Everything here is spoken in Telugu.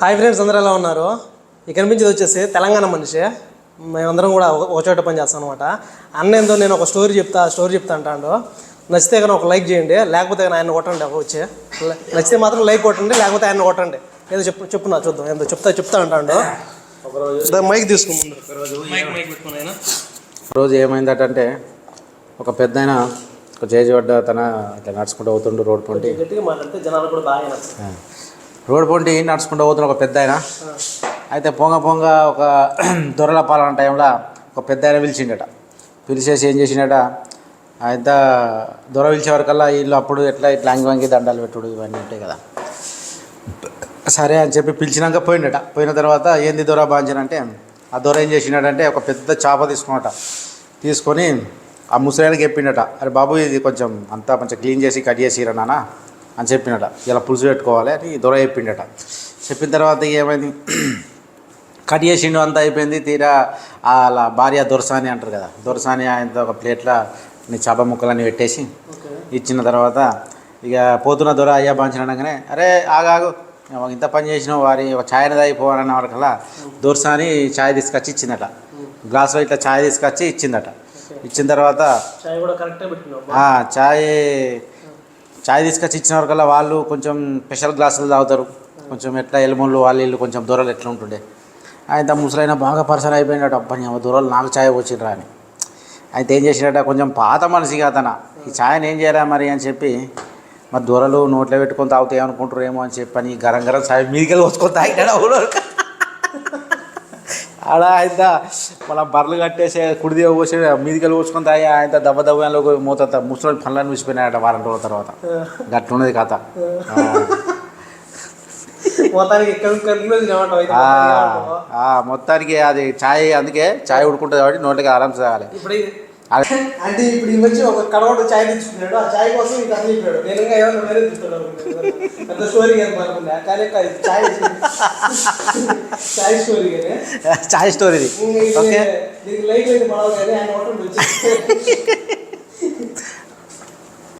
హాయ్ ఫ్రెండ్స్ అందరూ ఎలా ఉన్నారు? ఇక్కడ కనిపించేది వచ్చేసి తెలంగాణ మనిషి. మేమందరం కూడా ఒక చోట పని చేస్తాం అనమాట అన్న ఏందో నేను ఒక స్టోరీ చెప్తా స్టోరీ చెప్తా అంటాడు. నచ్చితే కానీ ఒక లైక్ చేయండి లేకపోతే కానీ ఆయన కొట్టండి ఒక వచ్చి. నచ్చితే మాత్రం లైక్ కొట్టండి లేకపోతే ఆయన కొట్టండి. ఏదో చెప్పు చెప్పు నా చూద్దాం ఏందో చెప్తా చెప్తా అంటాడు. ఒకరోజు మైక్ తీసుకుని మైక్ మైక్ పెట్టుకుని ఆయన రోజు ఏమైందటంటే ఒక పెద్ద ఆయన ఒక చేజి పడ్డ తన ఇట్లా నడుచుకుంటూ పోతుండు రోడ్ పొంటి. జనాలు కూడా బాగా రోడ్ పొంటి నడుచుకుంటూ పోతున్న ఒక పెద్ద ఆయన. అయితే పొంగ పొంగ ఒక దొరల పాలన టైంలో ఒక పెద్ద ఆయన పిలిచిండట. పిలిచేసి ఏం చేసిండట? ఆయన దొర పిలిచే వరకల్లా వీళ్ళు అప్పుడు ఎట్లా ఇట్లా అంగి వంగి దండాలు పెట్టుడు ఇవన్నీ ఉంటాయి కదా. సరే అని చెప్పి పిలిచినాక పోయిండట. పోయిన తర్వాత ఏంది దొర బాంచన్ అంటే ఆ దొర ఏం చేసినాడంటే ఒక పెద్ద చాప తీసుకున్నట. తీసుకొని ఆ ముసలాయనకి చెప్పిండట అరే బాబు ఇది కొంచెం అంతా కొంచెం క్లీన్ చేసి కట్ చేసిరా నాన్న. అని చెప్పినట. ఇలా పులుసు పెట్టుకోవాలి అని దొర చెప్పిండట. చెప్పిన తర్వాత ఏమైంది? కట్ చేసిండు అంతా అయిపోయింది తీరా అలా భార్య దొరసాని అంటారు కదా దొరసాని ఆయనతో ఒక ప్లేట్లో నీ చేప ముక్కలన్నీ పెట్టేసి ఇచ్చిన తర్వాత ఇక పోతున్న దొర అయ్యా బాంచిన అనగానే అరే ఆగాగు ఇంత పని చేసిన వారి ఒక ఛాయ్ తాగిపోవాలన్న వరకల్లా దొరసాని ఛాయ్ తీసుకొచ్చి ఇచ్చిందట. గ్లాసులో ఇట్లా ఛాయ్ తీసుకొచ్చి ఇచ్చిందట. ఇచ్చిన తర్వాత ఛాయ్ ఛాయ్ తీసుకొచ్చి ఇచ్చిన వరకల్లా వాళ్ళు కొంచెం స్పెషల్ గ్లాసులు తాగుతారు. కొంచెం ఎట్లా ఎలుమూళ్ళు వాళ్ళు వీళ్ళు కొంచెం దూరాలు ఎట్లా ఉంటుండే. ఆయన ముసలైన బాగా పర్సన్ అయిపోయినట్టు అబ్బాయి దూరాలు నాకు ఛాయ్ వచ్చిండ్రా అని. అయితే ఏం చేసినట్ట కొంచెం పాత మనిషిగా అతన. ఈ ఛాయని ఏం చేయరా మరి అని చెప్పి మరి దూరలు నోట్లో పెట్టుకొని తాగుతాయి అనుకుంటారు ఏమో అని చెప్పని గరం గరం ఛాయ్ మీదికెళ్ళి వచ్చుకొని తాగినాడు అవును ఆడ ఆయన మన బర్రెలు కట్టేసి కుడిది పోసి మీదికెళ్ళి పోసుకొని తాగి ఆయన దెబ్బ దెబ్బలో మూత ముసలి పనులను విసిపోయినాయట వారం రోజుల తర్వాత. గట్లున్నది కథ. మొత్తానికి అది ఛాయ్ అందుకే ఛాయ్ ఉడుకుంటుంది కాబట్టి నోట్లకి ఆరామ్స్ తాగాలి. అంటే ఇప్పుడు ఈ వచ్చి ఒక కడవడు చాయ్ తెచ్చుకున్నాడు ఆ చాయ్ కోసం ఇంకా అసలు చెప్పాడు నేను ఇంకా ఏమన్నా వేరే చెప్తాడు పెద్ద స్టోరీ కానీ అనుకున్నా కానీ కాదు, చాయ్ చాయ్ స్టోరీ కానీ ఛాయ్ స్టోరీ ఇది ఇంకా ఇది ఓకే దీనికి లైట్ లేదు పడవు కానీ ఆయన ఒకటి వచ్చి